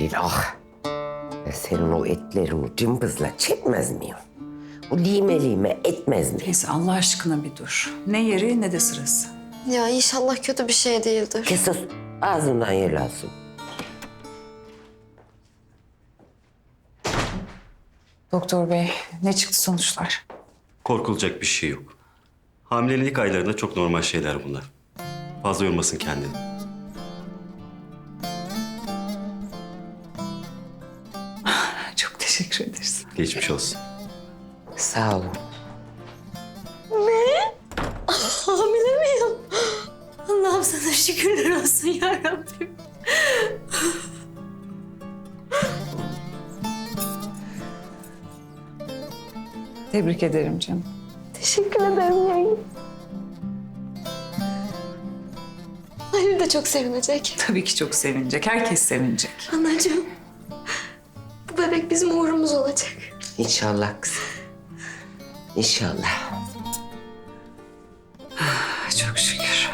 Halil ah. Senin o etlerini cımbızla çekmez miyim? Bu lime lime etmez miyim? Neyse Allah aşkına bir dur. Ne yeri ne de sırası. Ya inşallah kötü bir şey değildir. Kes sus. Ağzından yer alsın. Doktor bey ne çıktı sonuçlar? Korkulacak bir şey yok. Hamilelik aylarında çok normal şeyler bunlar. Fazla yormasın kendini. Teşekkür ederiz. Geçmiş olsun. Sağ olun. Hamile miyim? Allah'ım sana şükürler olsun ya Rabbim. Tebrik ederim canım. Teşekkür ederim yenge. Halil de çok sevinecek. Tabii ki çok sevinecek. Herkes sevinecek. Anacığım. Bebek bizim uğrumuz olacak. İnşallah kızım. İnşallah. Çok şükür.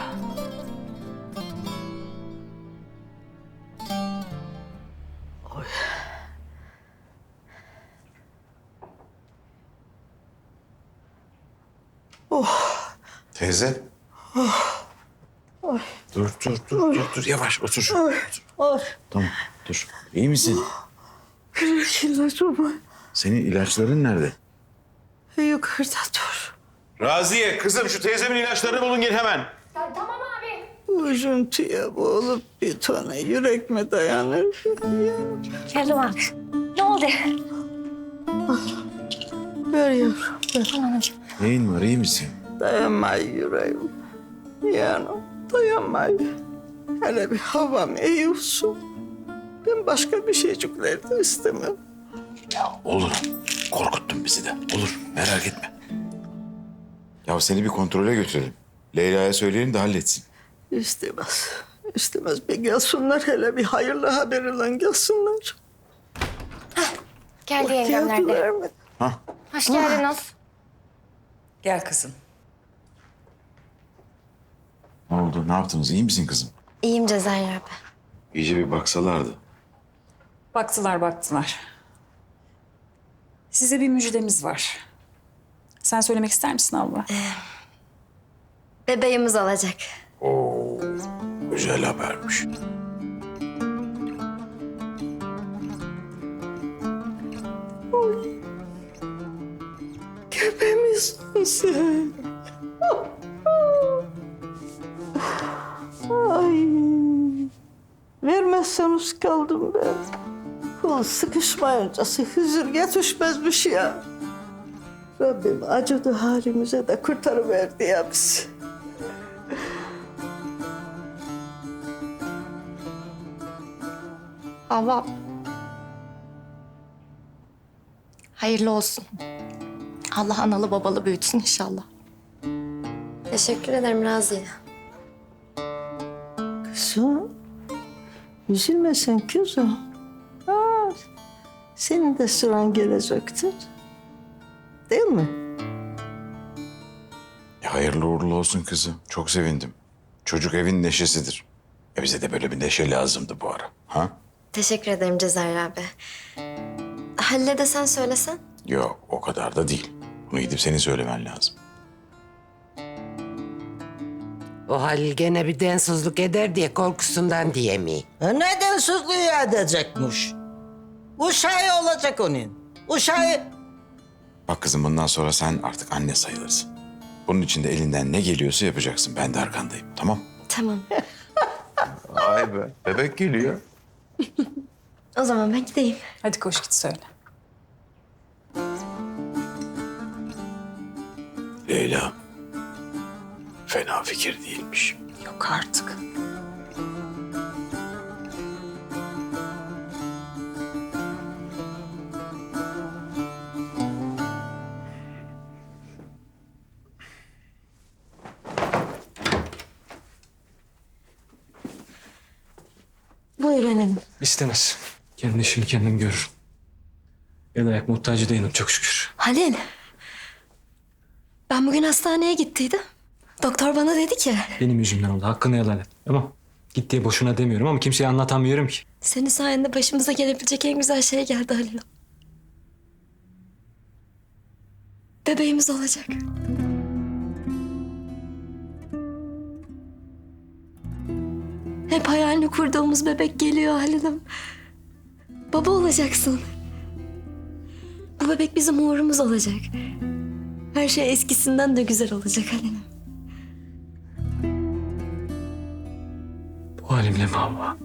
Teyze. Dur, dur, dur, dur, dur. Yavaş otur. otur. Tamam, dur. İyi misin? İlacım var. Senin ilaçların nerede? Yukarıda dur. Raziye, kızım şu teyzemin ilaçlarını bulun gel hemen. Üzüntüye boğulup bir tane yürek mi dayanır? Geldim abi. Ne oldu? Ver yavrum, ver. Neyin var, iyi misin? Dayanmay yüreğim. Yani dayanmay. Hele bir havam iyi olsun. Ben başka bir şeycikler de istemem. Ya olur. Korkuttun bizi de. Olur, merak etme. Ya seni bir kontrole götürelim. Leyla'ya söyleyelim de halletsin. İstemez. İstemez. Bir gelsinler hele bir hayırlı haberiyle gelsinler. Geldi yengemler de. Geldiler mi? Hoş geldiniz. Gel kızım. Ne oldu, ne yaptınız? İyi misin kızım? İyiyim Cezayir abi. İyice bir baksalardı. Baktılar baktılar. Size bir müjdemiz var. Sen söylemek ister misin abla? Bebeğimiz olacak. Güzel habermiş. Köpeğimizsin sen. Ay. Vermezseniz kaldım ben. Kul sıkışmayınca hüzür yetişmezmiş ya. Rabbim acıdı halimize de kurtarıverdi ya bizi. Allah. Hayırlı olsun. Allah analı babalı büyütsün inşallah. Teşekkür ederim Raziye. Kızım, üzülme sen kızım. Senin de sıran gelecektir. Değil mi? E, hayırlı uğurlu olsun kızım. Çok sevindim. Çocuk evin neşesidir. E bize de böyle bir neşe lazımdı bu ara. Ha? Teşekkür ederim Cezayir abi. Halil'e de sen söylesen. Yok o kadar da değil. Bunu gidip senin söylemen lazım. O Halil gene bir densizlik eder diye korkusundan diye mi? E, Neden sızlığı edecekmiş? Uşağı olacak onun. Uşağı... Bak kızım bundan sonra sen artık anne sayılırsın. Bunun için de elinden ne geliyorsa yapacaksın. Ben de arkandayım tamam? Tamam. Vay be bebek geliyor. O zaman ben gideyim. Hadi koş git söyle. Leyla. Fena fikir değilmiş. Yok artık. Benim. İstemez. Kendi işini kendim görür. El ayak muhtacı değilim çok şükür. Halil. Ben bugün hastaneye gittiydim. Doktor bana dedi ki Benim yüzümden oldu. Hakkını helal et. Tamam. Git diye boşuna demiyorum ama kimseye anlatamıyorum ki. Senin sayende başımıza gelebilecek en güzel şey geldi Halil'im. Bebeğimiz olacak. Hep hayalini kurduğumuz bebek geliyor Halil'im. Baba olacaksın. Bu bebek bizim uğurumuz olacak. Her şey eskisinden de güzel olacak Halil'im. Bu halimle mi abla?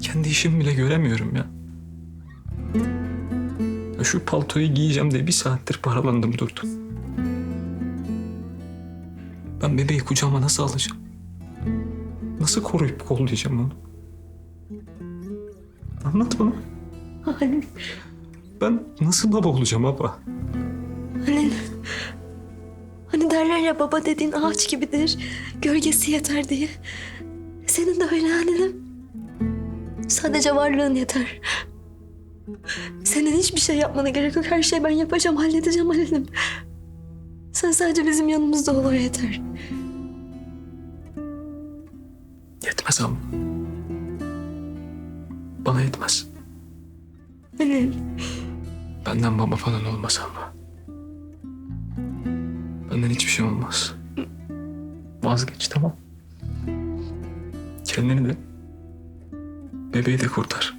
Kendi işimi bile göremiyorum ya. ya. Şu paltoyu giyeceğim diye bir saattir paralandım durdum. Ben bebeği kucağıma nasıl alacağım? Nasıl koruyup kollayacağım onu? Anlat bana. Halil, Ben nasıl baba olacağım baba? Halil. Hani derler ya baba dediğin ağaç gibidir. Gölgesi yeter diye. Senin de öyle Halil'im. Sadece varlığın yeter. Senin hiçbir şey yapmana gerek yok. Her şeyi ben yapacağım, halledeceğim Halil'im. Sen sadece bizim yanımızda ol yeter. Yetmez ama. Bana yetmez. Halil. Benden baba falan olmaz ama. Benden hiçbir şey olmaz. Vazgeç tamam. Kendini de bebeği de kurtar.